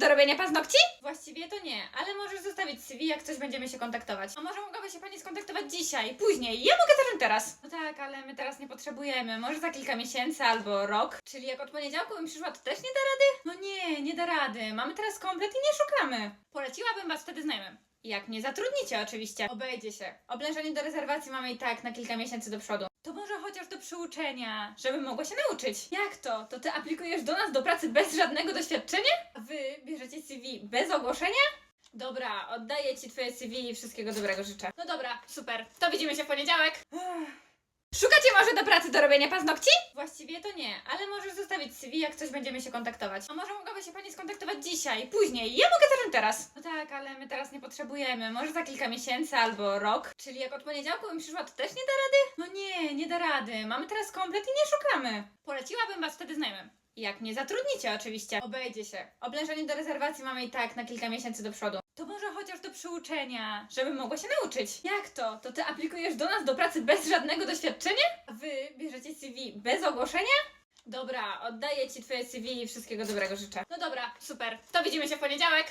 do robienia paznokci? Właściwie to nie, ale możesz zostawić CV, jak coś będziemy się kontaktować. A może mogłaby się pani skontaktować dzisiaj, później? Ja mogę zacząć teraz. No tak, ale my teraz nie potrzebujemy. Może za kilka miesięcy albo rok. Czyli jak od poniedziałku bym przyszła, to też nie da rady? No nie, nie da rady. Mamy teraz komplet i nie szukamy. Poleciłabym was wtedy znajomym. Jak nie zatrudnicie oczywiście. Obejdzie się. Oblężenie do rezerwacji mamy i tak na kilka miesięcy do przodu. To może chociaż do przyuczenia, żeby mogła się nauczyć. Jak to? To ty aplikujesz do nas do pracy bez żadnego doświadczenia? Wy bierzecie CV bez ogłoszenia? Dobra, oddaję ci twoje CV i wszystkiego dobrego życzę. No dobra, super. To widzimy się w poniedziałek. Szukacie może do pracy do robienia paznokci? Właściwie to nie, ale możesz zostawić CV, jak coś będziemy się kontaktować. A może mogłaby się pani skontaktować dzisiaj, później? Ja mogę zacząć teraz. No tak, ale my teraz nie potrzebujemy. Może za kilka miesięcy albo rok. Czyli jak od poniedziałku bym przyszła, to też nie da rady? No nie, nie da rady. Mamy teraz komplet i nie szukamy. Poleciłabym was wtedy znajomym. Jak nie zatrudnicie oczywiście. Obejdzie się. Oblężenie do rezerwacji mamy i tak na kilka miesięcy do przodu. To może chociaż do przyuczenia, żeby mogła się nauczyć. Jak to? To ty aplikujesz do nas do pracy bez żadnego doświadczenia? A wy bierzecie CV bez ogłoszenia? Dobra, oddaję ci twoje CV i wszystkiego dobrego życzę. No dobra, super. To widzimy się w poniedziałek.